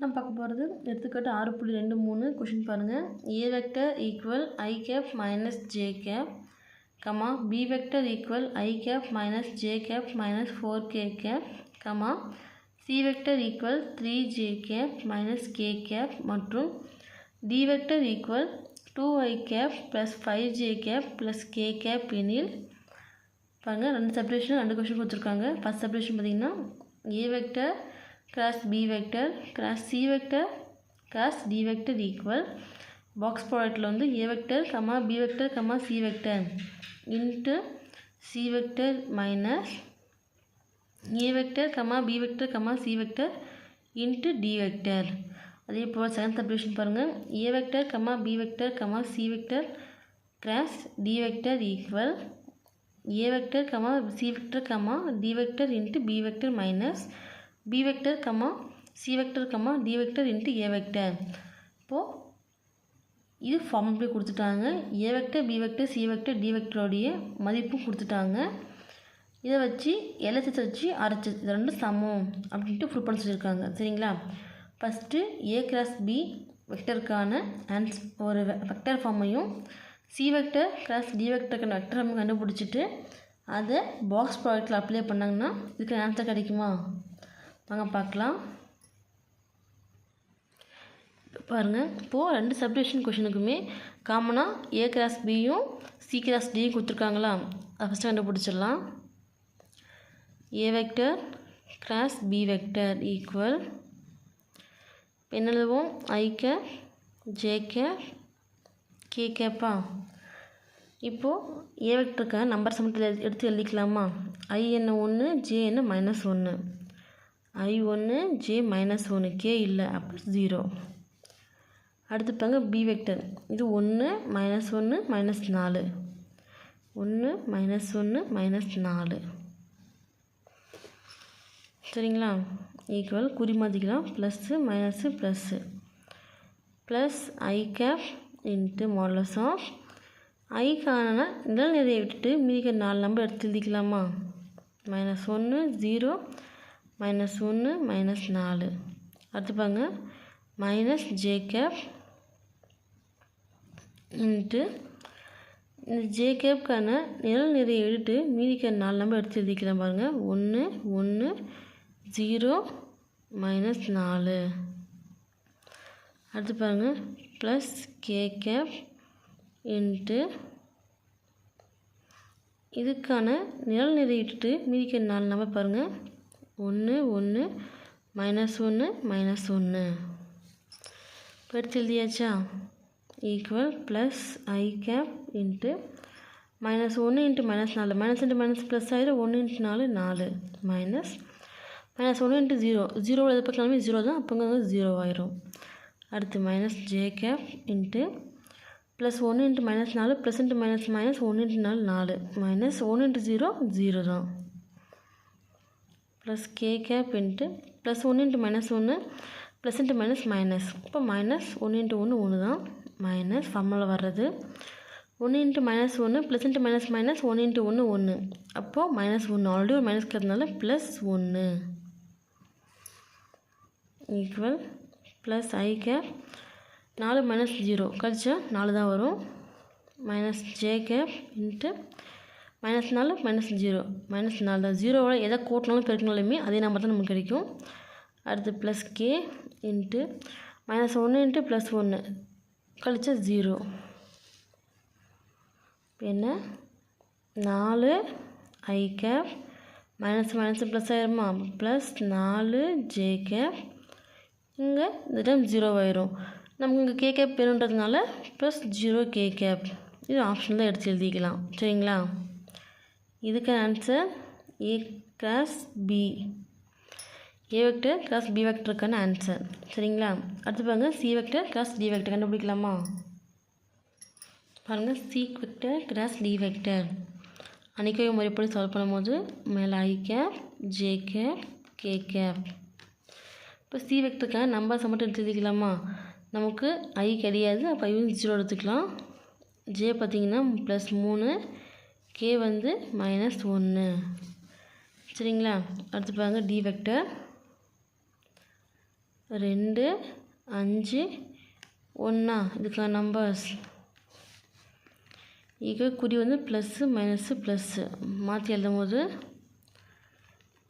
நம்ம பார்க்க போகிறது எடுத்துக்காட்டு ஆறு புள்ளி ரெண்டு மூணு கொஷின் பாருங்கள் A vector equal I cap minus J cap comma B vector equal I cap minus J cap minus four K cap comma C vector equal three J cap minus K cap மற்றும் D vector equal two I cap plus five J cap plus K cap எனில் பாருங்கள் ரெண்டு separation ரெண்டு question கொடுத்துருக்காங்க. First separation பார்த்திங்கன்னா A vector cross B vector cross C vector cross D vector equal box ப்ராடக்ட்டில் வந்து A vector comma B vector comma C vector into C vector minus A vector comma B vector comma C vector into D vector அதே போல் second separation பாருங்கள் A vector comma B vector comma C vector cross D vector equal A vector comma C vector comma D vector into B vector minus B vector comma C vector comma D vector into A vector இப்போது இது form அப்படியே கொடுத்துட்டாங்க. A vector B vector C vector D வெக்டரோடைய மதிப்பும் கொடுத்துட்டாங்க. இதை வச்சு LSS வச்சு அரைச்சி இது ரெண்டும் சமம் அப்படின்ட்டு ப்ரூவ் பண்ண சொல்லியிருக்காங்க. சரிங்களா? ஃபஸ்ட்டு ஏ கிராஸ் பி வெக்டருக்கான ஆன்ஸ் ஒரு வெக்டர் ஃபார்மையும் சி வெக்டர் கிராஸ் டி வெக்டருக்கான வெக்டர் ஃபார்மையும் கண்டுபிடிச்சிட்டு அதை பாக்ஸ் ப்ராடக்ட்டில் அப்ளை பண்ணாங்கன்னா இதுக்கு ஆன்சர் கிடைக்குமா? வாங்க பார்க்கலாம். பாருங்கள் இப்போது ரெண்டு சப்டிவிஷன் கொஷினுக்குமே காமனாக ஏ கிராஸ் பியும் சி கிராஸ் டியும் கொடுத்துருக்காங்களா? அதை ஃபஸ்ட்டு கண்டுபிடிச்சிடலாம். A vector cross B vector equal என்ன எழுதுவோம்? I cap J K K கேப்பா இப்போது ஏ வெக்டருக்கு நம்பர் சமத்தில் எடுத்து எழுதிக்கலாமா? ஐ என்ன ஒன்று ஜே என்ன மைனஸ் ஒன்று ஐ ஒன்று ஜே மைனஸ் ஒன்று கே இல்லை அப்போ ஜீரோ அடுத்து பாருங்க பி வெக்டர் இது ஒன்று மைனஸ் ஒன்று மைனஸ் நாலு. ஒன்று மைனஸ் ஒன்று மைனஸ் நாலு. சரிங்களா? ஈக்குவல் குறி மாற்றிக்கலாம் plus minus plus plus i cap into modulus of ஐக்கான நிழல் நிறைய விட்டுட்டு மீதிக்க நாலு நம்பர் எடுத்து எழுதிக்கலாமா? மைனஸ் ஒன்று ஜீரோ மைனஸ் ஒன்று மைனஸ் நாலு. அடுத்து பாருங்க. மைனஸ் ஜே கேப் இன்ட்டு இந்த ஜே கேப்க்கான நிழல் நிறைய எடுத்து மீதிக்க நாலு நம்பர் எடுத்து எழுதிக்கலாம் பாருங்கள் ஒன்று ஒன்று ஜீரோ மைனஸ் நாலு. அடுத்து பாருங்கள் ப்ளஸ் கே கேப் இன்ட்டு இதுக்கான நிழல் நிறைய இட்டுட்டு மீதிக்க நாலு நம்பர் பாருங்கள் ஒன்று ஒன்று மைனஸ் ஒன்று மைனஸ் ஒன்று. இப்போ எடுத்து எழுதியாச்சா equal plus I cap into minus ஒன்று இன்ட்டு மைனஸ் நாலு. மைனஸ் இன்ட்டு மைனஸ் ப்ளஸ் ஆகிடும் ஒன்று இன்ட்டு நாலு நாலு. மைனஸ் மைனஸ் ஒன்று இன்ட்டு ஜீரோ ஜீரோவில் எது பார்க்கலாமே? ஜீரோ தான். அப்போங்க ஜீரோ ஆயிரும் அடுத்து minus J cap into plus ஒன்று இன்ட்டு மைனஸ் நாலு ப்ளஸ் இன்ட்டு மைனஸ் மைனஸ் ஒன்று இன்ட்டு நாலு நாலு. மைனஸ் ஒன்று இன்ட்டு ஜீரோ ஜீரோ தான். Plus K cap into plus ஒன்று இன்ட்டு மைனஸ் ஒன்று ப்ளஸ் இன்ட்டு மைனஸ் மைனஸ் இப்போ மைனஸ் ஒன்று இன்ட்டு ஒன்று ஒன்று தான் மைனஸ் ஃபம்மில் வர்றது. ஒன்று இன்ட்டு மைனஸ் ஒன்று ப்ளஸ் இன்ட்டு மைனஸ் மைனஸ் ஒன்று இன்ட்டு ஒன்று ஒன்று அப்போது மைனஸ் ஒன்று ஆல்ரெடி ஒரு மைனஸ் இருக்கிறதுனால ப்ளஸ் ஒன்று ஈக்குவல் ப்ளஸ் ஐ கேப் நாலு மைனஸ் ஜீரோ கழிச்சா நாலு தான் வரும். Minus J cap into minus நாலு மைனஸ் ஜீரோ மைனஸ் நாலு ஜீரோவோட எதை கூட்டினாலும் பெருக்கினாலுமே அதே நம்பர் தான் நமக்கு கிடைக்கும். அடுத்து ப்ளஸ் கே இன்ட்டு மைனஸ் ஒன்று இன்ட்டு ப்ளஸ் ஒன்று கழிச்சா ஜீரோ என்ன? நாலு I cap minus minus plus ஆயிருமா? ப்ளஸ் நாலு ஜே கேப் இங்கே இந்த டைம் ஜீரோ ஆயிரும். நமக்கு இங்கே கே கேப் வேணுன்றதுனால ப்ளஸ் ஜீரோ கே கேப் இது ஆப்ஷன் தான் எடுத்து எழுதிக்கலாம். சரிங்களா? இதுக்கு answer A cross B A vector cross B வெக்டருக்கான answer சரிங்களா? அடுத்து பாருங்கள் C vector cross D vector கண்டுபிடிக்கலாமா? பாருங்கள் C vector cross D vector அணிக்கை முறைப்படி சால்வ் பண்ணும்போது மேலே I cap J cap K cap இப்போ சி வெக்டருக்கான நம்பர்ஸை மட்டும் எடுத்து எழுதிக்கலாமா? நமக்கு ஐ கிடையாது அப்போ ஐயும் ஜீரோ எடுத்துக்கலாம். ஜே பார்த்திங்கன்னா ப்ளஸ் மூணு கே வந்து மைனஸ் ஒன்று சரிங்களா? அடுத்து பாருங்கள் டி வெக்டர் ரெண்டு அஞ்சு ஒன்றா இதுக்கான நம்பர்ஸ் இது குறி வந்து ப்ளஸ்ஸு மைனஸ்ஸு ப்ளஸ்ஸு மாற்றி எழுதும் போது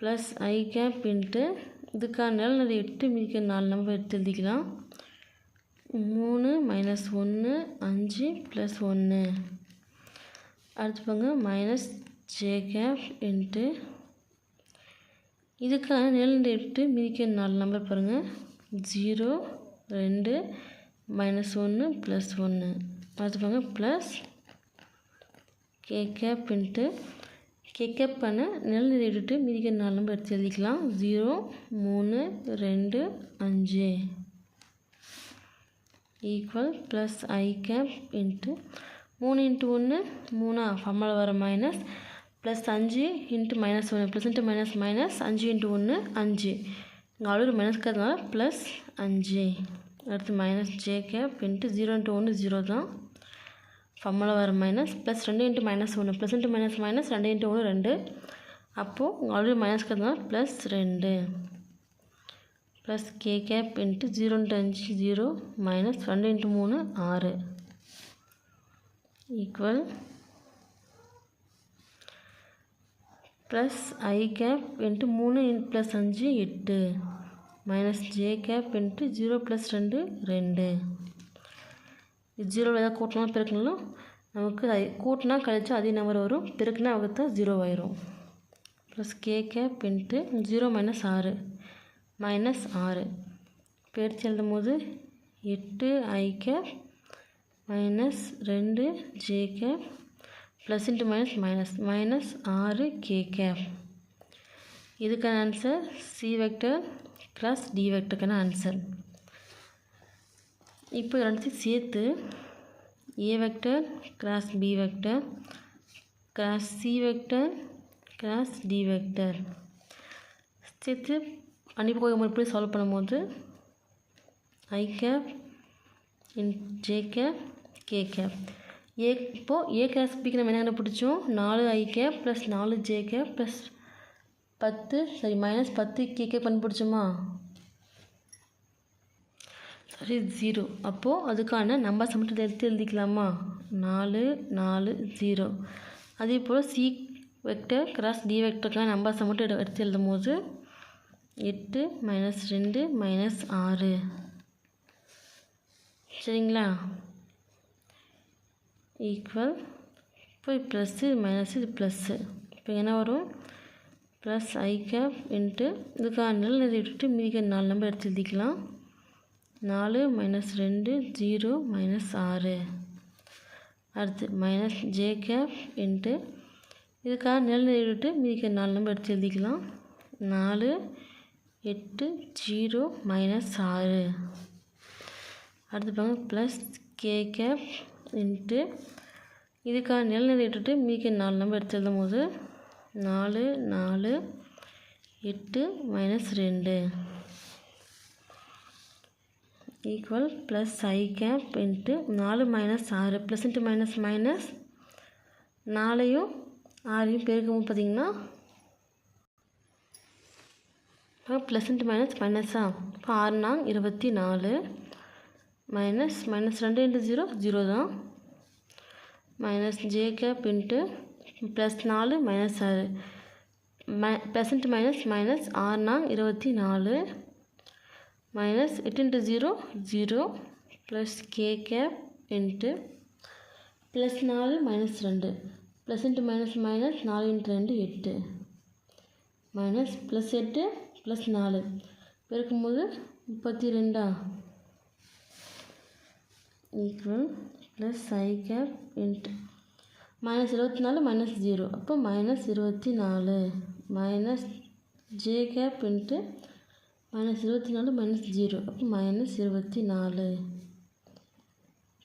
ப்ளஸ் ஐ கேப் இன்ட்டு இதுக்கான நிலநடை எட்டு மிதிக்க நாலு நம்பர் எடுத்து எழுதிக்கலாம். மூணு மைனஸ் ஒன்று அஞ்சு ப்ளஸ் ஒன்று அடுத்து போங்க மைனஸ் ஜே கேப் இன்ட்டு இதுக்கான நிழல் எட்டு மிதிக்க நாலு நம்பர் பாருங்கள் ஜீரோ ரெண்டு மைனஸ் ஒன்று ப்ளஸ் ஒன்று அடுத்து போங்க plus K cap into K cap பண்ண நிழல் விட்டுட்டு மிதிக்க நாலு நம்பர் எடுத்து எழுதிக்கலாம். ஜீரோ மூணு ரெண்டு அஞ்சு. Equal plus I cap into மூணு இன்ட்டு ஒன்று மூணா? ஃபார்முலா வர மைனஸ் ப்ளஸ் அஞ்சு இன்ட்டு மைனஸ் ஒன்று. ப்ளஸ் இன்ட்டு மைனஸ் மைனஸ் அஞ்சு இன்ட்டு ஒன்று அஞ்சு. இங்கே ஆல்ரெடி மைனஸ் இருக்கிறதுனால ப்ளஸ் அஞ்சு. அடுத்து minus J cap into zero into ஒன்று ஜீரோ தான். ஃபம்மில் வர மைனஸ் ப்ளஸ் ரெண்டு இன்ட்டு மைனஸ் ஒன்று. ப்ளஸ் இன்ட்டு மைனஸ் மைனஸ் ரெண்டு இன்ட்டு ஒன்று ரெண்டு. அப்போது இங்கே ஆல்ரெடி மைனஸ் இருக்கிறதுனால ப்ளஸ் ரெண்டு. Plus K cap into zero into அஞ்சு ஜீரோ மைனஸ் ரெண்டு இன்ட்டு மூணு ஆறு. Equal plus I cap into மூணு இன் ப்ளஸ் அஞ்சு எட்டு. Minus J cap into zero plus ரெண்டு ரெண்டு. ஜீரோவில் ஏதாவது கூட்டணும் பெருக்கணும் நமக்கு கூட்டினா கழிச்சா அதே நம்பர் வரும். பெருக்குனா வகுத்தா ஜீரோ ஆயிரும். Plus K cap into zero minus ஆறு மைனஸ் ஆறு. பிரித்து எழுதும் போது எட்டு ஐ கேப் மைனஸ் ரெண்டு J cap plus into minus minus minus ஆறு கே கேப் இதுக்கான answer C vector plus D வெக்டருக்கான answer இப்போ ரெண்டுத்தையும் சேர்த்து A vector cross B vector cross C vector cross D vector சேர்த்து அனுப்பி மறுபடியும் சால்வ் பண்ணும்போது I cap in J cap K cap A இப்போது ஏ கேஸ் பிக்கு நம்ம என்ன கண்டுபிடிச்சோம். நாலு ஐ கேப் ப்ளஸ் நாலு ஜே கேப் ப்ளஸ் பத்து சரி மைனஸ் பத்து கே கேப் கண்டுபிடிச்சோமா? சரி ஜீரோ அப்போது அதுக்கான நம்பர்ஸ் மட்டும் எடுத்து எழுதிக்கலாமா? நாலு நாலு ஜீரோ அதே போல் சி வெக்டர் கிராஸ் டி வெக்டருக்கெலாம் நம்பர்ஸை மட்டும் எடு- எடுத்து எழுதும் போது எட்டு மைனஸ் ரெண்டு மைனஸ் ஆறு. சரிங்களா? ஈக்குவல் இப்போ ப்ளஸ்ஸு இது மைனஸ் இது ப்ளஸ்ஸு இப்போ என்ன வரும்? ப்ளஸ் ஐ கேப் இன்ட்டு இதுக்கான நிலை விட்டுட்டு மீதிக்க நாலு நம்பர் எடுத்து எழுதிக்கலாம். நாலு மைனஸ் ரெண்டு ஜீரோ மைனஸ் ஆறு. அடுத்து மைனஸ் ஜே கேப் இன்ட்டு இதுக்காக நிலநிலை விட்டு மீதிக்க நாலு நம்பர் எடுத்து எழுதிக்கலாம். நாலு எட்டு ஜீரோ மைனஸ் ஆறு. அடுத்து பாருங்க ப்ளஸ் கே கேப் இன்ட்டு இதுக்காக நிலநிலை மீக்க நாலு நம்பர் எடுத்து எழுதும் போது நாலு நாலு எட்டு மைனஸ் ரெண்டு. Equal plus I cap into நாலு மைனஸ் ஆறு ப்ளஸ் இன்ட்டு மைனஸ் மைனஸ் நாலையும் ஆறையும் பெருக்கும் பார்த்தீங்கன்னா ப்ளஸ் இன்ட்டு மைனஸ் மைனஸா இப்போ ஆறுனா இருபத்தி நாலு. மைனஸ் மைனஸ் ரெண்டு இன்ட்டு ஜீரோ ஜீரோ தான். Minus J cap into plus நாலு மைனஸ் ஆறு. மை ப்ளஸ் இன்ட்டு மைனஸ் மைனஸ் ஆறுனா இருபத்தி நாலு. மைனஸ் எட்டு into zero zero plus K cap into plus நாலு மைனஸ் ரெண்டு. ப்ளஸ் இன்ட்டு மைனஸ் மைனஸ் நாலு இன்ட்டு ரெண்டு எட்டு. மைனஸ் ப்ளஸ் எட்டு ப்ளஸ் நாலு. பெருக்கும்போது முப்பத்தி ரெண்டா? Equal plus I cap into minus இருபத்தி நாலு மைனஸ் ஜீரோ. அப்போ மைனஸ் இருபத்தி நாலு minus J cap into minus இருபத்தி நாலு மைனஸ் ஜீரோ. அப்போ மைனஸ் இருபத்தி நாலு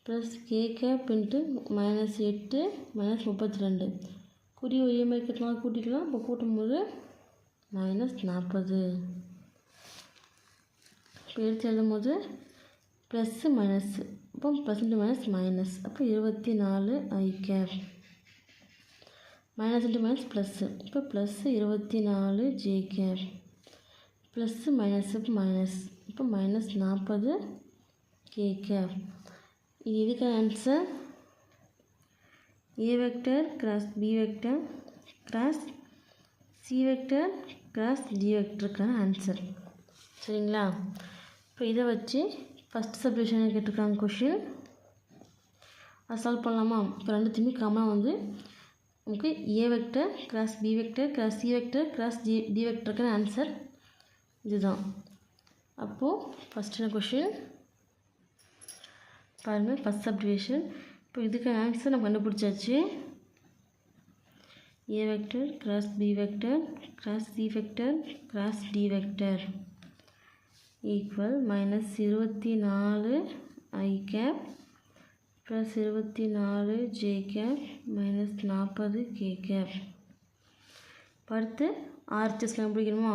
plus K cap into minus எட்டு மைனஸ் முப்பத்தி ரெண்டு குறி ஒரே மாதிரி கட்டலாம் கூட்டிக்கலாம். இப்போ கூட்டும்போது மைனஸ் நாற்பது. இப்போ எடுத்து எழுதும்போது ப்ளஸ்ஸு மைனஸ்ஸு. அப்போ பர்சன்ட் மைனஸ் மைனஸ் அப்போ இருபத்தி நாலு I cap minus into minus plus இப்போ ப்ளஸ்ஸு இருபத்தி நாலு J cap plus minus minus இப்போ மைனஸ் நாற்பது கே கேப் இதுக்கு இதுக்கான answer A vector cross B vector cross C vector cross D வெக்டருக்கான answer சரிங்களா? இப்போ இதை வச்சு ஃபஸ்ட் சப்டிவிஷன் கேட்டிருக்காங்க கொஷின் அது சால்வ் பண்ணலாமா? இப்போ ரெண்டுத்தையுமே காமனாக வந்து நமக்கு A vector cross B vector cross C vector cross G D வெக்டருக்கான answer இதுதான். அப்போது ஃபஸ்ட்டு கொஷின் பாருங்கள் ஃபஸ்ட் சப்டிவிஷன் இப்போ இதுக்கு ஆன்சர் நம்ம கண்டுபிடிச்சாச்சு. A vector cross B vector cross C vector cross D vector equal minus இருபத்தி நாலு ஐ கேப் ப்ளஸ் இருபத்தி நாலு ஜே கேப் மைனஸ் நாற்பது கே கேப் அடுத்து ஆர்ஹெச்எஸ் கண்டுபிடிக்கணுமா?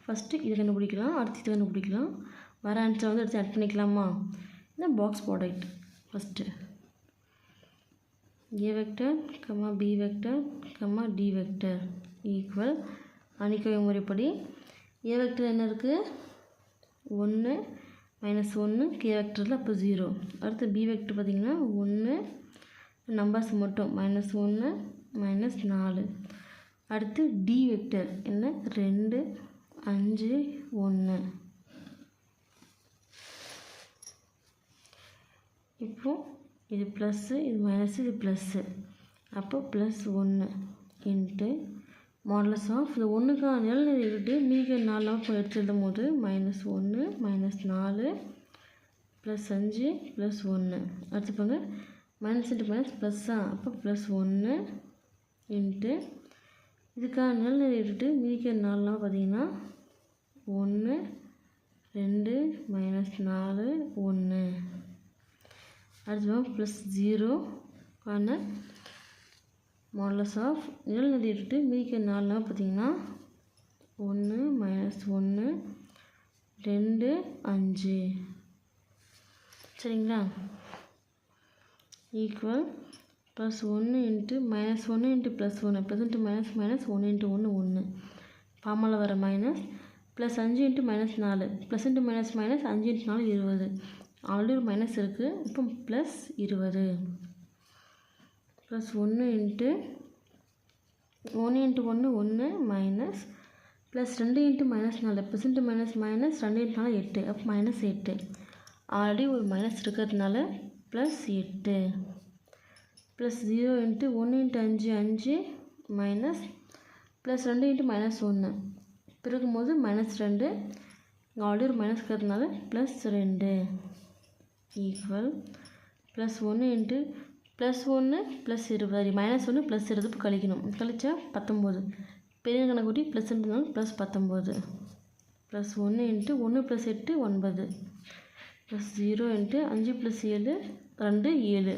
ஃபஸ்ட்டு இது கண்டுபிடிக்கலாம் அடுத்து இது கண்டுபிடிக்கலாம். வர ஆன்சர் வந்து எடுத்து ஆட் பண்ணிக்கலாமா? இந்த box product first A vector comma B vector comma D vector equal அணிக்கவை முறைப்படி. ஏ வெக்டர் என்ன இருக்குது ஒன்று மைனஸ் ஒன்று கே வெக்டரில் அப்போ ஜீரோ அடுத்து பி வெக்டர் பார்த்திங்கன்னா ஒன்று நம்பர்ஸ் மட்டும். மைனஸ் ஒன்று மைனஸ் நாலு. அடுத்து டி வெக்டர் என்ன? ரெண்டு அஞ்சு ஒன்று. இப்போ இது ப்ளஸ்ஸு இது மைனஸ் இது ப்ளஸ்ஸு அப்போ ப்ளஸ் ஒன்று. இன்ட்டு மாடலஸ் ஆஃப் இது ஒன்றுக்கான நிலநிலை விட்டு மீக நாலாம் இப்போ எடுத்து எழுதும் போது மைனஸ் ஒன்று மைனஸ் நாலு ப்ளஸ் அஞ்சு ப்ளஸ் ஒன்று அடுத்து பாருங்க. மைனஸ் இன்ட்டு மைனஸ் ப்ளஸ்ஸா அப்போ ப்ளஸ் ஒன்று இன்ட்டு இதுக்கான நிலநிலை விட்டு மீக நாலாம் பார்த்தீங்கன்னா ஒன்று ரெண்டு மைனஸ் நாலு ஒன்று அடுத்து ப்ளஸ் ஜீரோ ஆன மாடலஸ் ஆஃப் நிழல்நதி விட்டு மீதிக்க நாலுனா பார்த்திங்கன்னா ஒன்று மைனஸ் ஒன்று ரெண்டு அஞ்சு. சரிங்களா? ஈக்குவல் ப்ளஸ் ஒன்று இன்ட்டு மைனஸ் ஒன்று இன்ட்டு ப்ளஸ் ஒன்று ப்ளஸ் இன்ட்டு மைனஸ் மைனஸ் ஒன்று இன்ட்டு ஒன்று ஒன்று. பாமாவில் வர மைனஸ் ப்ளஸ் அஞ்சு இன்ட்டு மைனஸ் நாலு. ப்ளஸ் இன்ட்டு மைனஸ் மைனஸ் அஞ்சு இன்ட்டு நாலு இருபது. ஆல்ரெடி ஒரு மைனஸ் இருக்குது இப்போ ப்ளஸ் இருபது. ப்ளஸ் ஒன்று இன்ட்டு ஒன்று இன்ட்டு ஒன்று ஒன்று மைனஸ் ப்ளஸ் ரெண்டு இன்ட்டு மைனஸ் நாலு ப்ளஸ் இன்ட்டு மைனஸ் மைனஸ் ரெண்டு இன்ட்டு நாலு எட்டு அப்போ மைனஸ் எட்டு. ஆல்ரெடி ஒரு மைனஸ் இருக்கிறதுனால ப்ளஸ் எட்டு. ப்ளஸ் ஜீரோ இன்ட்டு ஒன்று இன்ட்டு அஞ்சு அஞ்சு மைனஸ் ப்ளஸ் ரெண்டு இன்ட்டு மைனஸ் ஒன்று பிறகும்போது மைனஸ் ரெண்டு இங்கே ஆல்ரெடி ஒரு மைனஸ் இருக்கிறதுனால ப்ளஸ் ரெண்டு ஈக்குவல் ப்ளஸ் ஒன்று இன்ட்டு ப்ளஸ் ஒன்று ப்ளஸ் இருபது மைனஸ் ஒன்று ப்ளஸ் இருபது கழிக்கணும். கழிச்சா பத்தொம்போது பெரிய கணக்குட்டி ப்ளஸ் இருந்தாலும் ப்ளஸ் பத்தொம்போது ப்ளஸ் ஒன்று இன்ட்டு ஒன்று ப்ளஸ் எட்டு ஒன்பது. ப்ளஸ் ஜீரோ இன்ட்டு அஞ்சு ப்ளஸ் ஏழு ரெண்டு ஏழு.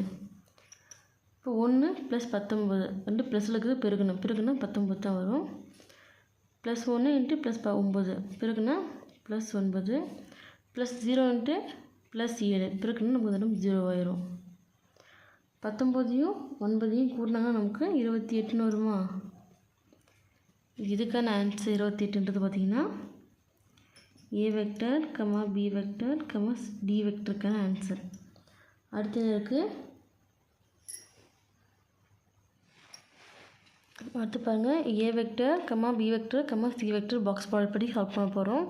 இப்போ ஒன்று ப்ளஸ் பத்தொம்போது ரெண்டு ப்ளஸில் இருக்குது பெருக்கணும். பெருக்குனா பத்தொம்போது தான் வரும். ப்ளஸ் ஒன்று இன்ட்டு ப்ளஸ் ப ஒம்பது பெருக்குனா ப்ளஸ் ஒன்பது. ப்ளஸ் ஜீரோ இன்ட்டு ப்ளஸ் ஏழு. பிறகுனா நமக்கு வந்து ஜீரோ ஆயிரும். பத்தொம்போதையும் ஒன்பதையும் கூட்டினாங்கன்னா நமக்கு இருபத்தி எட்டுன்னு வருமா? இதுக்கான ஆன்சர் இருபத்தி எட்டுன்றது பார்த்திங்கன்னா A vector comma B vector comma D வெக்டருக்கான answer அடுத்து இருக்குது அடுத்து பாருங்கள் A vector comma B vector comma C vector box product படி சால்வ் பண்ண போகிறோம்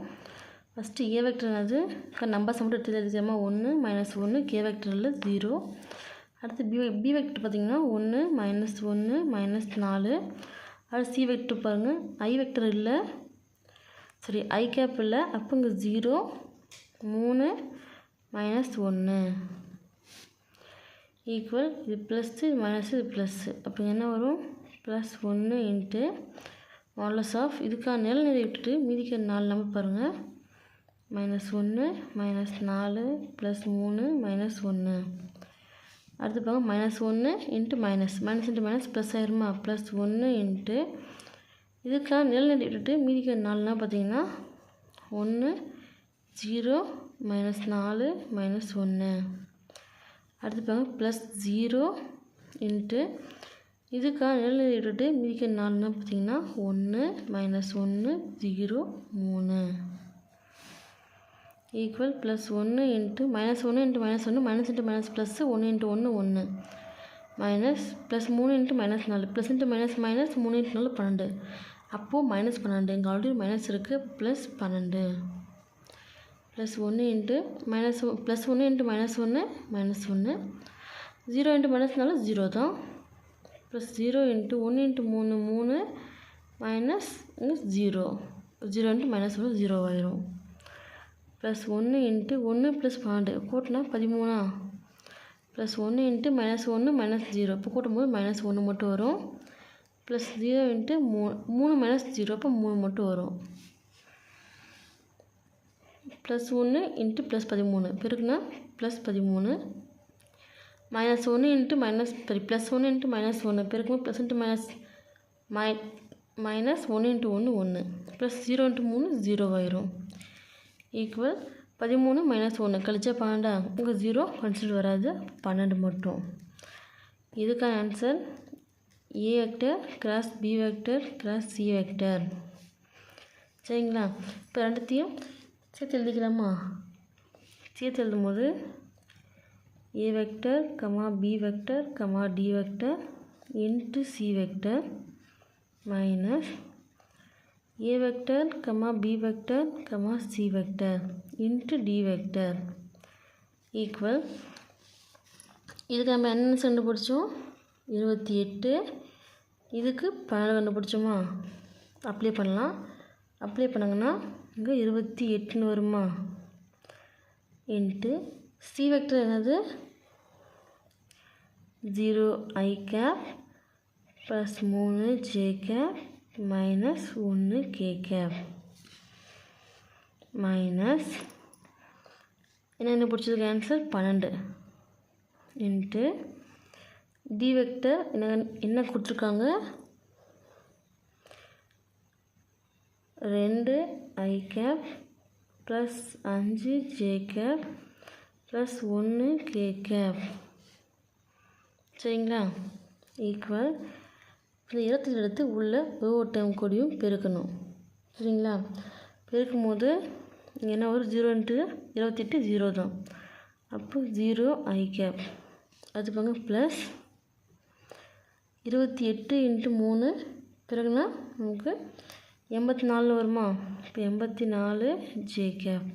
ஃபஸ்ட்டு ஏ வெக்டர் என்னது? நம்பர்ஸ் மட்டும் எடுத்து எழுதியாமா ஒன்று மைனஸ் ஒன்று கே வெக்டரில் ஜீரோ அடுத்து பி பி வெக்டர் பார்த்திங்கன்னா ஒன்று மைனஸ் ஒன்று மைனஸ் நாலு. அடுத்து சி வெக்டர் பாருங்கள் ஐ வெக்டர் இல்லை. சரி ஐ கேப் இல்லை. அப்போ இங்கே ஜீரோ மூணு மைனஸ் ஒன்று. ஈக்குவல் இது ப்ளஸ்ஸு இது மைனஸ் இது ப்ளஸ்ஸு அப்போ என்ன வரும்? ப்ளஸ் ஒன்று இன்ட்டு மாடலஸ் ஆஃப் இதுக்கான நிலநிறை விட்டுட்டு மீதிக்கிற நாலு நம்பர் பாருங்கள் மைனஸ் ஒன்று மைனஸ் நாலு ப்ளஸ் மூணு மைனஸ் ஒன்று. அடுத்து பாருங்க மைனஸ் ஒன்று into minus minus into minus plus ஆயிருமா? ப்ளஸ் ஒன்று இன்ட்டு இதுக்கான நிலநிலை விட்டுட்டு மீதிக்கிற நாலுனா பார்த்தீங்கன்னா ஒன்று ஜீரோ மைனஸ் நாலு மைனஸ் ஒன்று அடுத்து பாருங்க ப்ளஸ் ஜீரோ இன்ட்டு இதுக்காக நிலநிலை விட்டுட்டு மீதிக்கிற நாலுனா பார்த்தீங்கன்னா ஒன்று மைனஸ் ஒன்று ஜீரோ மூணு. ஈக்குவல் ப்ளஸ் ஒன்று இன்ட்டு மைனஸ் ஒன்று இன்ட்டு மைனஸ் ஒன்று மைனஸ் இன்ட்டு மைனஸ் ப்ளஸ்ஸு ஒன்று இன்ட்டு ஒன்று ஒன்று மைனஸ் ப்ளஸ் மூணு இன்ட்டு மைனஸ் நாலு ப்ளஸ் இன்ட்டு மைனஸ் மைனஸ் மூணு இன்ட்டு நாலு பன்னெண்டு. அப்போது மைனஸ் பன்னெண்டு. இங்கே ஆல்ரெடி மைனஸ் இருக்குது ப்ளஸ் பன்னெண்டு. ப்ளஸ் ஒன்று இன்ட்டு மைனஸ் ப்ளஸ் ஒன்று இன்ட்டு மைனஸ் ஒன்று மைனஸ் ஒன்று ஜீரோ இன்ட்டு மைனஸ்னால ஜீரோ தான். ப்ளஸ் ஜீரோ இன்ட்டு ஒன்று இன்ட்டு மூணு மூணு minus zero zero into minus ஒன்று ஜீரோ ஆயிரும். ப்ளஸ் ஒன்று இன்ட்டு ஒன்று ப்ளஸ் பன்னெண்டு கூட்டினா பதிமூணா. ப்ளஸ் ஒன்று இன்ட்டு மைனஸ் ஒன்று மைனஸ் ஜீரோ இப்போ கூட்டும்போது மைனஸ் ஒன்று மட்டும் வரும். ப்ளஸ் ஜீரோ இன்ட்டு மூ மூணு மைனஸ் ஜீரோ அப்போ மூணு மட்டும் வரும். ப்ளஸ் ஒன்று இன்ட்டு ப்ளஸ் பதிமூணு. பெருக்குனா ப்ளஸ் பதிமூணு. மைனஸ் ஒன்று இன்ட்டு மைனஸ் சரி ப்ளஸ் ஒன்று இன்ட்டு மைனஸ் ஒன்று பெருக்கும்போது ப்ளஸ் இன்ட்டு மைனஸ் மை மைனஸ் ஒன்று இன்ட்டு ஒன்று ஒன்று ப்ளஸ் ஜீரோ இன்ட்டு மூணு ஜீரோ ஆயிரும். ஈக்குவல் பதிமூணு மைனஸ் ஒன்று கழிச்சா பன்னெண்டா? இங்கே ஜீரோ கன்சிடர் வராது. பன்னெண்டு மட்டும். இதுக்கான answer A vector cross B vector cross C vector சரிங்களா? இப்போ ரெண்டுத்தையும் சேர்த்து எழுதிக்கலாமா? சேர்த்து எழுதும்போது A vector comma B vector comma D vector into C vector minus A vector comma B vector comma C vector into D vector equal இதுக்கு நம்ம என்ன கண்டுபிடிச்சோம்? இருபத்தி எட்டு. இதுக்கு பன்னெண்டு கண்டுபிடிச்சோமா? அப்ளை பண்ணலாம். அப்ளை பண்ணாங்கன்னா இங்கே இருபத்தி எட்டுன்னு வருமா? இன்ட்டு சி வெக்டர் என்னது? ஜீரோ ஐ கேப் ப்ளஸ் மூணு ஜே கேப் மைனஸ் ஒன்று கே கேப் மைனஸ் என்ன என்ன பிடிச்சதுக்கு ஆன்சர் பன்னெண்டு. இன்ட்டு டி வெக்டர் என்ன என்ன கொடுத்துருக்காங்க? ரெண்டு ஐ கேப் ப்ளஸ் அஞ்சு ஜே கேப் ப்ளஸ் ஒன்று கே கேப் சரிங்களா? ஈக்குவல் இந்த இடத்துல எடுத்து உள்ளே ஒவ்வொரு டைம் கூடயும் பெருக்கணும். சரிங்களா? பெருக்கும் போது என்ன வரும்? ஜீரோ இன்ட்டு இருபத்தெட்டு ஜீரோ தான். அப்போ ஜீரோ ஐ கேப் அது பாங்க ப்ளஸ் இருபத்தி எட்டு இன்ட்டு மூணு பிறகுனா நமக்கு எண்பத்தி நாலு வருமா? இப்போ எண்பத்தி நாலு ஜே கேப்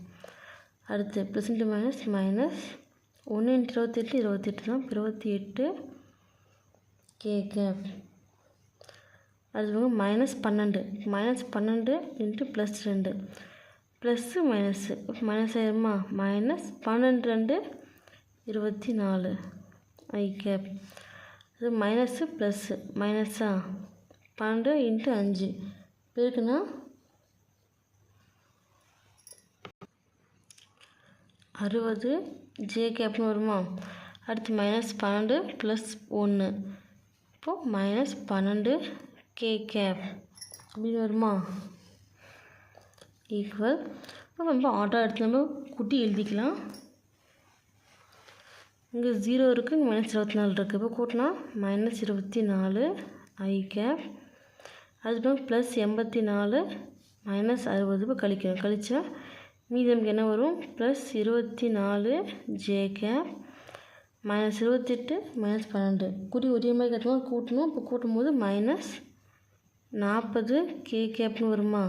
அடுத்து ப்ளஸ் மைனஸ் மைனஸ் ஒன்று இன்ட்டு இருபத்தெட்டு இருபத்தெட்டு தான். இருபத்தி எட்டு கே கேப் அது வந்து மைனஸ் பன்னெண்டு. மைனஸ் பன்னெண்டு இன்ட்டு ப்ளஸ் ரெண்டு. ப்ளஸ்ஸு மைனஸ்ஸு மைனஸ் ஆயிருமா? மைனஸ் பன்னெண்டு ரெண்டு இருபத்தி நாலு. ஐ கேப் அது மைனஸ்ஸு ப்ளஸ்ஸு மைனஸா பன்னெண்டு இன்ட்டு அஞ்சு. பேருக்குன்னா அறுபது. ஜே கேப்னு வருமா? அடுத்து மைனஸ் பன்னெண்டு ப்ளஸ் ஒன்று இப்போது மைனஸ் பன்னெண்டு கே கேப் அப்படின்னு வருமா? ஈக்குவல் இப்போ நம்ம ஆட்டோ எடுத்து நம்ம குட்டி எழுதிக்கலாம். இங்கே ஜீரோ இருக்குது இங்கே மைனஸ் இருபத்தி நாலு இருக்குது இப்போ கூட்டினா மைனஸ் இருபத்தி நாலு ஐ கேப் அதுக்கப்புறம் ப்ளஸ் எண்பத்தி நாலு மைனஸ் அறுபது. இப்போ கழிக்கணும் கழிச்சா மீதி நமக்கு என்ன வரும்? ப்ளஸ் இருபத்தி நாலு ஜே கேப் மைனஸ் இருபத்தெட்டு மைனஸ் பன்னெண்டு. குடி ஒரே மாதிரி கட்டணும் கூட்டணும். இப்போ கூட்டும்போது மைனஸ் நாற்பது கே கேப்னு வருமா?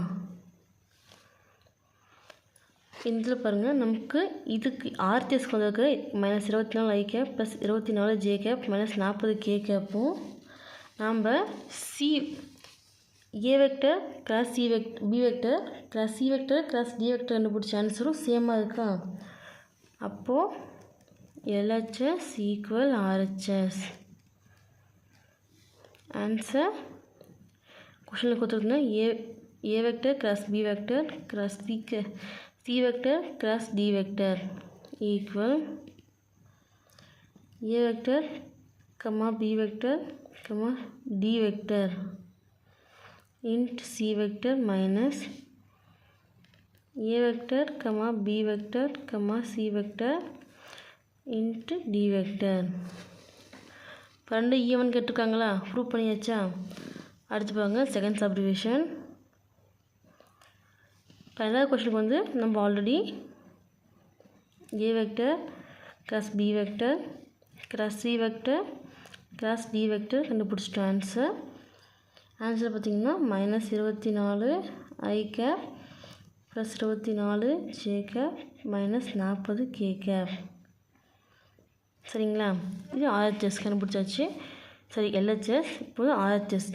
இதில் பாருங்கள் நமக்கு இதுக்கு ஆர்டிஎஸ்க்கு வந்திருக்கு. மைனஸ் இருபத்தி நாலு ஐ கேப் ப்ளஸ் இருபத்தி நாலு ஜே கேப் மைனஸ் நாற்பது கே கேப்பும் நாம் c a vector cross c vector b vector cross c vector cross d vector கண்டுபிடிச்ச ஆன்சரும் சேமாக இருக்கா? அப்போது எல்ஹெச்எஸ் ஈக்குவல் ஆர்ஹெச்எஸ் ஆன்சர் கொஷனில் கொடுத்துருக்குன்னா a a vector cross b vector cross c c vector cross d vector equal a vector comma b vector comma d vector int c vector minus a vector comma b vector comma c vector int d vector. பன்னெண்டு even e கேட்டிருக்காங்களா? Prove பண்ணியாச்சா? அடுத்து பாருங்க second subdivision பதினாறு கொஸ்டினுக்கு வந்து நம்ம already a vector cross b vector cross c vector cross d vector கண்டுபிடிச்சிட்டோம். ஆன்சர் ஆன்சர் பார்த்திங்கன்னா மைனஸ் இருபத்தி நாலு ஐ கேப் ப்ளஸ் இருபத்தி நாலு ஜே கேப் மைனஸ் நாற்பது கே. கேப் சரிங்களா? இது ஆர்ஹெச்எஸ் கண்டுபிடிச்சாச்சு. சரி எல்ஹெச்எஸ் இப்போது ஆர்ஹெச்எஸ்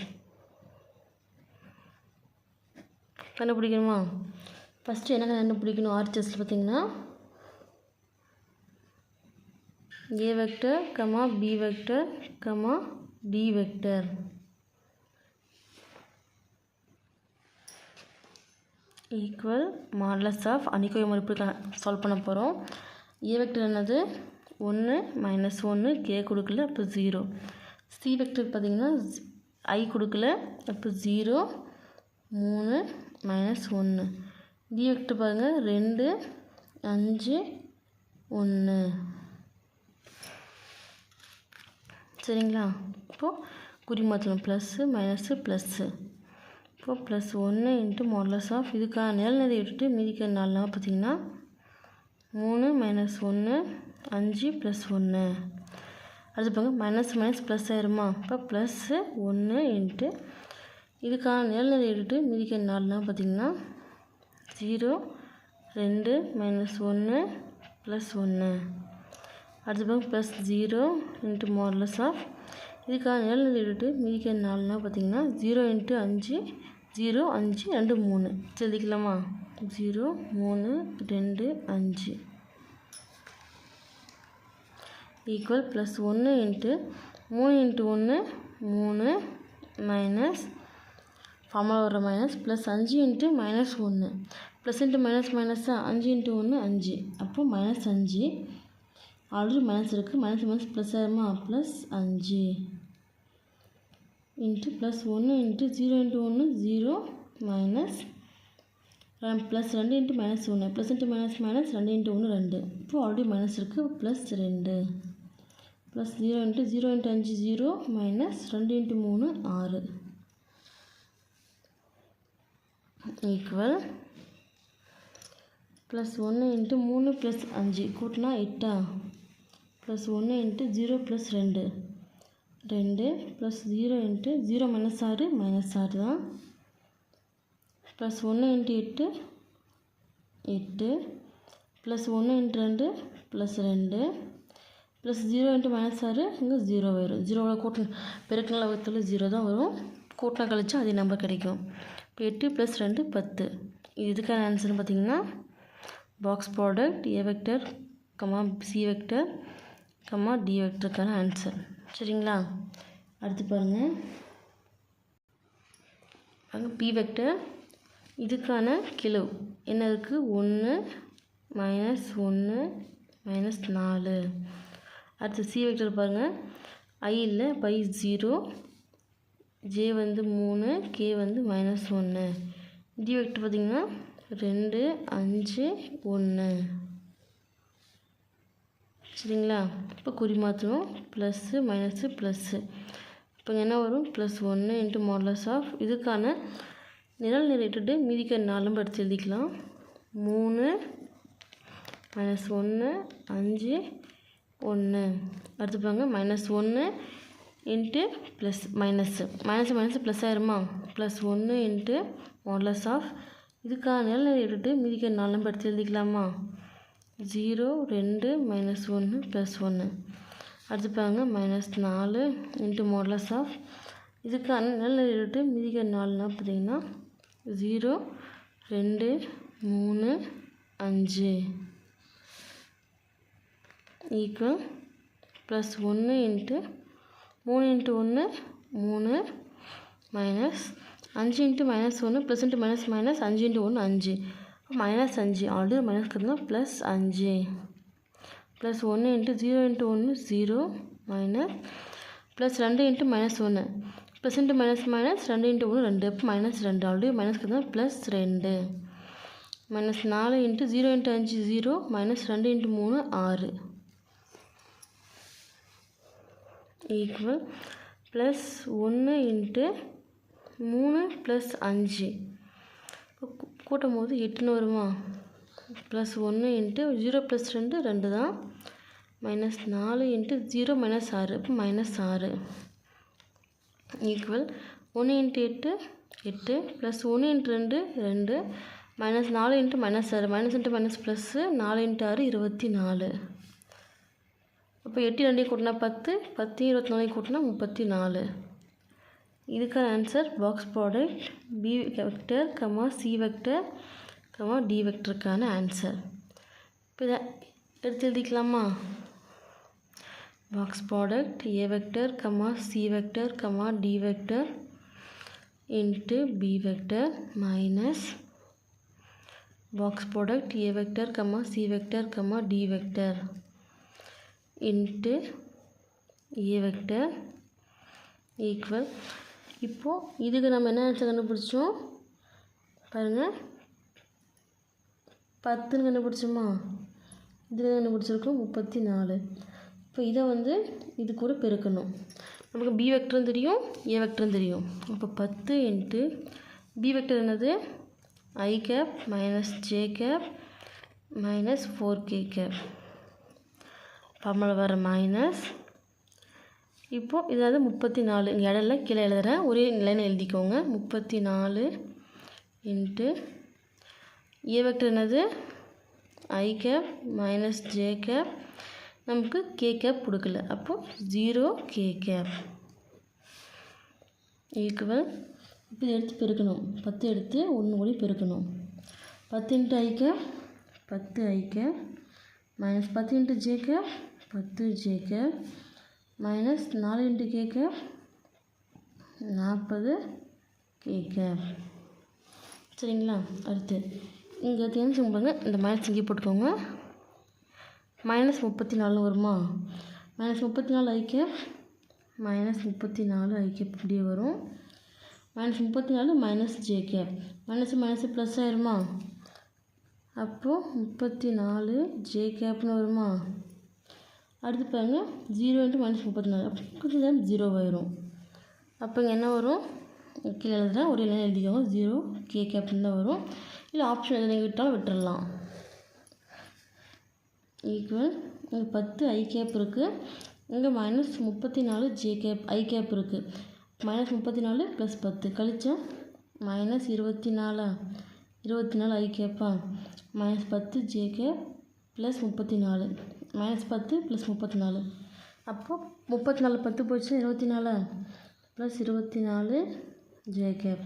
கண்டுபிடிக்கணுமா? ஃபஸ்ட்டு என்ன கண்டுபிடிக்கணும்? ஆர்ச்சஸில் பார்த்தீங்கன்னா a vector comma b vector comma d vector equal modulus of அணிக்கோய மதிப்பு சால்வ் பண்ண போகிறோம் ஏ வெக்டர் என்னது? ஒன்று மைனஸ் ஒன்று கே கொடுக்கல அப்போ ஜீரோ சி வெக்டர் பார்த்திங்கன்னா ஐ கொடுக்கல அப்போ ஜீரோ மூணு மைனஸ் ஒன்று டி வெக்டர் பாருங்கள் ரெண்டு அஞ்சு ஒன்று சரிங்களா? இப்போது குறி மாற்றணும் ப்ளஸ்ஸு மைனஸு ப்ளஸ்ஸு இப்போது ப்ளஸ் ஒன்று இன்ட்டு மாடலஸ் ஆஃப் இதுக்கான நிலநிலை விட்டுட்டு மீதிக்கிற நாலுலாம் பார்த்திங்கன்னா மூணு மைனஸ் ஒன்று அஞ்சு ப்ளஸ் ஒன்று அடுத்து பாருங்க. மைனஸ் மைனஸ் ப்ளஸ் ஆயிருமா? இப்போ ப்ளஸ்ஸு ஒன்று இன்ட்டு இதுக்கான நிழல்நிலை எடுத்து மிதிக்க நாலுலாம் பார்த்திங்கன்னா ஜீரோ ரெண்டு மைனஸ் ஒன்று ப்ளஸ் ஒன்று அடுத்த பக்கம் plus zero into modulus of இதுக்கான நிழல்நிலை எடுத்து மிதிக்க நாலுலாம் பார்த்திங்கன்னா ஜீரோ இன்ட்டு அஞ்சு ஜீரோ அஞ்சு ரெண்டு மூணு. எழுதிக்கலாமா? ஜீரோ மூணு ரெண்டு அஞ்சு. ஈக்குவல் ப்ளஸ் ஒன்று இன்ட்டு மூணு இன்ட்டு ஒன்று மூணு மைனஸ் ஃபார்முலா வர மைனஸ் ப்ளஸ் அஞ்சு இன்ட்டு மைனஸ் ஒன்று ப்ளஸ் இன்ட்டு மைனஸ் மைனஸா அஞ்சு இன்ட்டு ஒன்று அஞ்சு. அப்போது மைனஸ் அஞ்சு. ஆல்ரெடி மைனஸ் இருக்குது மைனஸ் மைனஸ் ப்ளஸ் ஆயிருமா? ப்ளஸ் அஞ்சு. இன்ட்டு ப்ளஸ் ஒன்று இன்ட்டு ஜீரோ இன்ட்டு ஒன்று ஜீரோ மைனஸ் ப்ளஸ் ரெண்டு இன்ட்டு மைனஸ் ஒன்று ப்ளஸ் இன்ட்டு மைனஸ் மைனஸ் ரெண்டு இன்ட்டு ஒன்று ரெண்டு. இப்போது ஆல்ரெடி மைனஸ் இருக்குது ப்ளஸ் ரெண்டு. Plus zero into zero into அஞ்சு ஜீரோ மைனஸ் ரெண்டு இன்ட்டு மூணு ஆறு. ஈக்குவல் ப்ளஸ் ஒன்று இன்ட்டு மூணு ப்ளஸ் அஞ்சு கூட்டினா எட்டா? ப்ளஸ் ஒன்று இன்ட்டு ஜீரோ ப்ளஸ் ரெண்டு ரெண்டு plus zero into zero minus ஆறு மைனஸ் ஆறு தான். ப்ளஸ் ஒன்று இன்ட்டு எட்டு எட்டு. ப்ளஸ் ஒன்று இன்ட்டு ரெண்டு ப்ளஸ் ரெண்டு. ப்ளஸ் ஜீரோ இன்ட்டு மைனஸ் ஆறு இங்கே ஜீரோ வரும். ஜீரோவில் கூட்டின பெருக்கினால வகுத்தில் ஜீரோ தான் வரும். கூட்டினா கழிச்சா அதே நம்பர் கிடைக்கும். எட்டு ப்ளஸ் ரெண்டு பத்து. இது இதுக்கான ஆன்சர்னு பார்த்தீங்கன்னா box product a vector comma c vector comma d வெக்டருக்கான answer சரிங்களா? அடுத்து பாருங்கள் அங்கே பி வெக்டர் இதுக்கான கிலோ. என்ன இருக்குது ஒன்று மைனஸ் ஒன்று மைனஸ் நாலு. அடுத்து சி வெக்டர் பாருங்கள் ஐ இல்லை பை ஜீரோ ஜே வந்து மூணு கே வந்து மைனஸ் ஒன்று டி வெக்டர் பார்த்திங்கன்னா ரெண்டு அஞ்சு ஒன்று சரிங்களா? இப்போ குறி மாற்றணும் ப்ளஸ்ஸு மைனஸு ப்ளஸ்ஸு இப்போ என்ன வரும்? ப்ளஸ் ஒன்று இன்ட்டு மாடலஸ் ஆஃப் இதுக்கான நிரல் நிறையிட்டு மீதிக்க நாலு நம்பர் எடுத்து எழுதிக்கலாம். மூணு மைனஸ் ஒன்று அஞ்சு ஒன்று அடுத்து பாருங்க. மைனஸ் ஒன்று into plus minus minus minus plus ஆயிருமா? ப்ளஸ் ஒன்று இன்ட்டு மாடலஸ் ஆஃப் இதுக்கான நிரல் எடுத்துட்டு மீதிக்க நாலு நம்பர் எடுத்து எழுதிக்கலாமா? ஜீரோ ரெண்டு மைனஸ் ஒன்று ப்ளஸ் ஒன்று அடுத்து பாருங்க மைனஸ் நாலு இன்ட்டு மாடலஸ் ஆஃப் இதுக்கான நல்ல எடுத்துட்டு மீதிக்க நாலுனா பார்த்தீங்கன்னா? ஜீரோ ரெண்டு மூணு அஞ்சு. ஈக்குவல் ப்ளஸ் ஒன்று இன்ட்டு மூணு இன்ட்டு ஒன்று மூணு மைனஸ் அஞ்சு இன்ட்டு மைனஸ் ஒன்று ப்ளஸ் இன்ட்டு மைனஸ் மைனஸ் அஞ்சு இன்ட்டு ஒன்று அஞ்சு. மைனஸ் அஞ்சு. ஆல்ரெடி மைனஸ் கற்றுனா ப்ளஸ் அஞ்சு. ப்ளஸ் ஒன்று இன்ட்டு ஜீரோ இன்ட்டு ஒன்று ஜீரோ மைனஸ் ப்ளஸ் ரெண்டு இன்ட்டு மைனஸ் ஒன்று. ப்ளஸ் இன்ட்டு மைனஸ் மைனஸ் ரெண்டு இன்ட்டு ஒன்று ரெண்டு. அப்போ மைனஸ் ரெண்டு. ஆல்ரெடி மைனஸ் கற்றுனா ப்ளஸ் ரெண்டு. மைனஸ் நாலு இன்ட்டு ஜீரோ இன்ட்டு அஞ்சு ஜீரோ மைனஸ் ரெண்டு இன்ட்டு மூணு ஆறு. ஈக்குவல் ப்ளஸ் ஒன்று இன்ட்டு மூணு ப்ளஸ் அஞ்சு கூட்டும் போது எட்டுன்னு வருமா? ப்ளஸ் ஒன்று இன்ட்டு ஜீரோ ப்ளஸ் ரெண்டு ரெண்டு தான். மைனஸ் நாலு இன்ட்டு ஜீரோ மைனஸ் ஆறு. இப்போ மைனஸ் ஆறு. ஈக்குவல் ஒன்று இன்ட்டு எட்டு எட்டு ப்ளஸ் ஒன்று இன்ட்டு ரெண்டு ரெண்டு. மைனஸ் நாலு இன்ட்டு மைனஸ் ஆறு. மைனஸ் இன்ட்டு மைனஸ் ப்ளஸ்ஸு நாலு இன்ட்டு ஆறு இருபத்தி நாலு. அப்போ எட்டு ரெண்டையும் கூட்டினா பத்து பத்து இருபத்தி நாலையும் கூட்டினா முப்பத்தி நாலு. இதுக்கான answer box product b vector comma c vector comma d வெக்டருக்கான answer இப்போ இதை எடுத்து எழுதிக்கலாமா? Box product a vector comma c vector comma d vector into b vector minus box product a vector comma c vector comma d vector into a vector equal இப்போது இதுக்கு நம்ம என்ன answer கண்டுபிடிச்சோம்? பாருங்கள் பத்துன்னு கண்டுபிடிச்சோமா? இதில் கண்டுபிடிச்சிருக்கோம் முப்பத்தி நாலு இப்போ இதை வந்து இது கூட பெருக்கணும். நமக்கு பி வெக்டரும் தெரியும் ஏ வெக்டரும் தெரியும். அப்போ பத்து இன்ட்டு பி வெக்டர் என்னது? I cap minus j cap minus four k cap formula வர மைனஸ் இப்போது இதாவது முப்பத்தி நாலு இங்கே இடையில கீழே எழுதுகிறேன் ஒரே லைன் எழுதிக்கோங்க. முப்பத்தி நாலு இன்ட்டு ஏ வெக்டர் என்னது? I cap minus j cap நமக்கு கே கேப் கொடுக்கல. அப்போது ஜீரோ கே கேப் ஈக்குவல் இப்போ எடுத்து பெருக்கணும். பத்து எடுத்து ஒன்று கூடி பெருக்கணும். பத்து இன்ட்டு ஐ கேப் பத்து ஐ கேப் மைனஸ் பத்து இன்ட்டு ஜேக்கு பத்து ஜேக்கு மைனஸ் நாலு இன்ட்டு கேக்கு நாற்பது கேக்கு சரிங்களா? அடுத்து. இங்கே தெரிஞ்சு பாருங்க. இந்த மைனஸ் இங்கே போட்டுக்கோங்க. மைனஸ் முப்பத்தி நாலு வருமா? மைனஸ் முப்பத்தி நாலு ஐ மைனஸ் முப்பத்தி நாலு ஐ கேப் இப்படியே வரும். மைனஸ் முப்பத்தி நாலு minus j k minus minus plus ஆயிருமா? அப்போது முப்பத்தி நாலு ஜே கேப்னு வருமா? அடுத்து பாருங்க ஜீரோ இன்ட்டு மைனஸ் முப்பத்தி நாலு அப்போ கொஞ்சம் ஜீரோ வரும் அப்போ இங்கே என்ன வரும்? கீழே எழுதுறேன் ஒரு லைன் எழுதிக்கோங்க. ஜீரோ கே கேப்னு தான் வரும். இல்லை ஆப்ஷன் எதுனா விட்டாலும் விட்டுறலாம். ஈக்குவல் இங்கே பத்து ஐ கேப் இருக்குது இங்கே மைனஸ் முப்பத்தி நாலு ஜே கேப் ஐ கேப் இருக்குது மைனஸ் முப்பத்தி நாலு ப்ளஸ் பத்து. கழிச்சா மைனஸ் இருபத்தி நாலா இருபத்தி நாலு ஐ கேப்பா மைனஸ் பத்து ஜே ப்ளஸ் முப்பத்தி நாலு மைனஸ் பத்து ப்ளஸ் முப்பத்தி நாலு அப்போது முப்பத்தி நாலு பத்து போச்சு இருபத்தி நாலு ப்ளஸ் இருபத்தி நாலு ஜே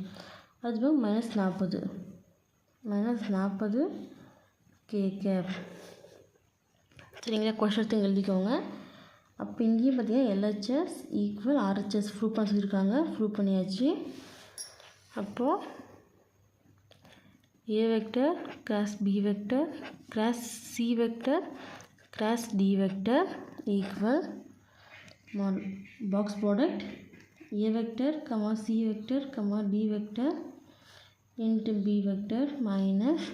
அது போக மைனஸ் நாற்பது மைனஸ் நாற்பது கே கேப் சரிங்களா கொஷன் எழுதிக்கோங்க. அப்போ இங்கேயும் பார்த்தீங்கன்னா எல்ஹெச்எஸ் ஈக்குவல் ஆர்ஹெச்எஸ் ப்ரூவ் பண்ண சொல்லியிருக்காங்க. ப்ரூவ் பண்ணியாச்சு. அப்போது a vector cross b vector cross c vector cross d vector equal box product a vector comma c vector comma d vector into b vector minus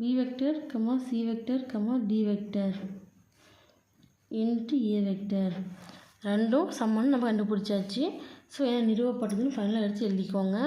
b vector comma c vector comma d vector into a vector ரெண்டும் சம்மன் நம்ம கண்டுபிடிச்சாச்சு. So என்ன நிறுவப்பட்டதுன்னு ஃபைனலாக எடுத்து எழுதிக்கோங்க.